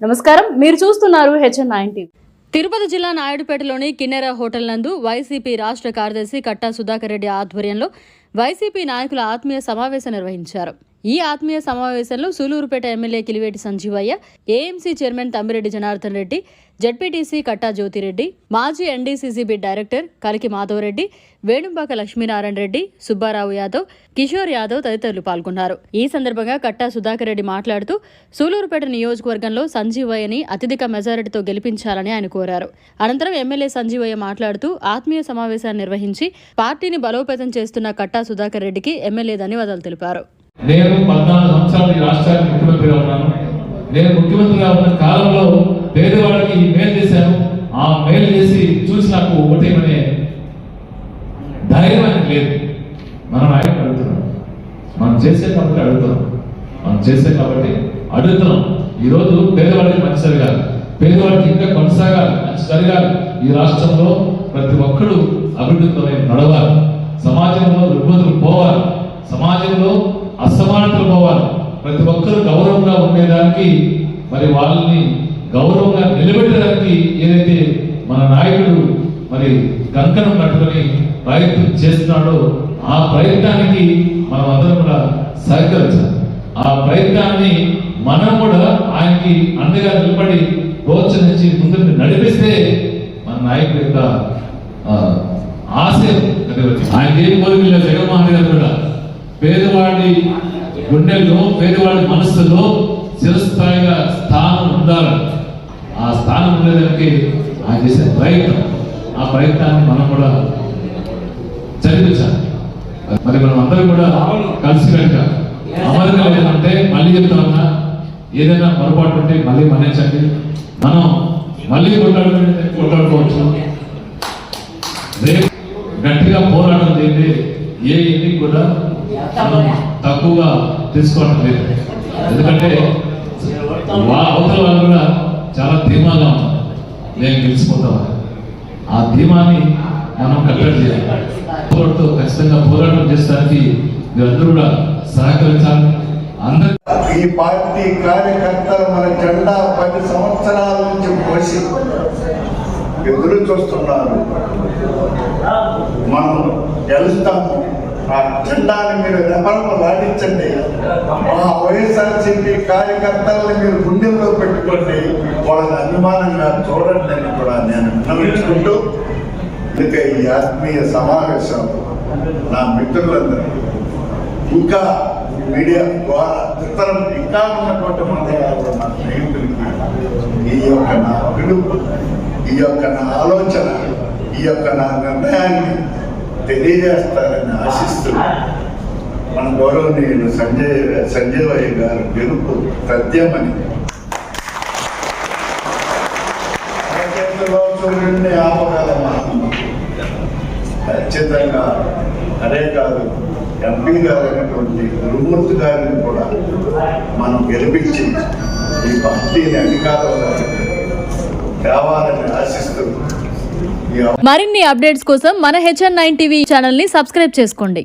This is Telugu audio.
నమస్కారం. మీరు చూస్తున్నారు హెచ్ఎన్ నైన్ టీవీ. తిరుపతి జిల్లా నాయుడుపేటలోని కిన్నెర హోటల్ నందు వైసీపీ రాష్ట్ర కార్యదర్శి కట్టా సుధాకర్ రెడ్డి ఆధ్వర్యంలో వైసీపీ నాయకుల ఆత్మీయ సమావేశం నిర్వహించారు. ఈ ఆత్మీయ సమావేశంలో Sullurpeta MLA Kiliveti Sanjeevaiah AMC chairman Tammireddy Janardhan Reddy ZPTC Katta Jyothireddy మాజీ ఎన్డీసీసీబీ డైరెక్టర్ కలికి మాధవరెడ్డి వేణుంబాక లక్ష్మీనారాయణ రెడ్డి సుబ్బారావు యాదవ్ కిషోర్ యాదవ్ తదితరులు పాల్గొన్నారు. ఈ సందర్భంగా కట్టా సుధాకర్ రెడ్డి మాట్లాడుతూ సూలూరుపేట నియోజకవర్గంలో సంజీవయ్యని అత్యధిక మెజారిటీతో గెలిపించాలని ఆయన కోరారు. అనంతరం ఎమ్మెల్యే సంజీవయ్య మాట్లాడుతూ ఆత్మీయ సమావేశాన్ని నిర్వహించి పార్టీని బలోపేతం చేస్తున్న కట్టా సుధాకర్ రెడ్డికి ఎమ్మెల్యే ధన్యవాదాలు తెలిపారు. నేను పద్నాలుగు సంవత్సరాలు ఈ రాష్ట్రానికి ముఖ్యమంత్రిగా ఉన్నాను. నేను ముఖ్యమంత్రిగా ఉన్న కాలంలో పేదవాడికి మేలు చేశాను. ఆ మేలు చేసి చూసి నాకు ఓటేయమనే ధైర్యం అనేది లేదు. మనం ఆయన అడుగుతున్నాం. మనం చేసే కాబట్టి అడుగుతున్నాం. మనం చేసే కాబట్టి అడుగుతున్నాం. ఈరోజు పేదవాడికి మంచి జరగాలి పేదవాడికి ఇంకా కొనసాగాలి. మంచి జరగాలి ఈ రాష్ట్రంలో ప్రతి ఒక్కరు అభివృద్ధితో నడవాలి. సమాజంలో రుగ్మతులు పోవాలి. సమాజంలో అసమానతలు పోవాలి ప్రతి ఒక్కరు గౌరవంగా ఉండేదానికి మరి వాళ్ళని గౌరవంగా నిలబెట్టడానికి ఏదైతే మన నాయకుడు మరి కంకణం కట్టుకొని ప్రయత్నం చేస్తున్నాడో ఆ ప్రయత్నానికి మనం అందరం కూడా సహకరించాలి. ఆ ప్రయత్నాన్ని మనం కూడా ఆయనకి అండగా నిలబడి ప్రోత్సహించి ముందుకు నడిపిస్తే మన నాయకుడి యొక్క ఆశ ఆశయం ఆయనకి ఏం కోరికలు జగన్మోహన్ పేదవాడి గుండెల్లో పేదవాడి మనస్సులో చిరస్థాయిగా స్థానం ఉండాలి ఆ స్థానం ఉండేదానికి ఆ చేసే ప్రయత్నం ఆ ప్రయత్నాన్ని మనం కూడా చదివించాలి. మరి మనం అందరం కూడా కలిసి కనుక అమరుగా లేదంటే మళ్ళీ చెప్తామన్నా ఏదైనా పొరపాటు ఉంటే మళ్ళీ మన్నించండి. మనం మళ్ళీ కొట్లాడుకుంటే కొట్లాడుకోవచ్చు. రేపు గట్టిగా పోరాటం చేయండి. ఏ ఎన్నిక కూడా మనం తక్కువగా తీసుకోవడం లేదు. ఎందుకంటే అవతల వాళ్ళు కూడా చాలా ధీమాగా ఉన్నారు. నేను గెలిచిపోతామని ఆ ధీమాని మనం కట్టడి చేయాలి. పోరాటంతో ఖచ్చితంగా పోరాటం చేసడానికి మీరందరూ కూడా సహకరించాలి. అందరూ ఈ పార్టీ కార్యకర్తలు మన జెండా పది సంవత్సరాల నుంచి పోసి ఎదురు చూస్తున్నారు. మనం గెలుస్తాము. ఆ మీరు రెపరమ లాడించండి ఆ వైఎస్ఆర్సీపీ కార్యకర్తల్ని మీరు గుండెల్లో పెట్టుకోండి. వాళ్ళని అభిమానంగా చూడండి అని కూడా నేను విన్నవించుకుంటూ ఇక ఈ ఆత్మీయ సమావేశం నా మిత్రులందరూ ఇంకా మీడియా ద్వారా ఇతరం ఇంకా ఉన్నటువంటి మందగారు నా స్నేహితులకి ఈ యొక్క నా పిలుపు ఈ యొక్క నా ఆలోచన ఈ యొక్క నా నిర్ణయాన్ని తెలియజేస్తారని ఆశిస్తూ మన గౌరవనీయులు సంజయ్ సంజయ్ గారు గెలుపు సత్యమని చేతిలో సూర్యుడిని ఆపగలమా ఖచ్చితంగా అదే కాదు ఎంపీ గారైనటువంటి గురుమూర్తి గారిని కూడా మనం గెలిపించి ఈ పార్టీని అధికారంలో తేవాలని ఆశిస్తూ మరిన్ని అప్డేట్స్ కోసం మన హెచ్ఎన్ నైన్ టీవీ ఛానల్ని సబ్స్క్రైబ్ చేసుకోండి.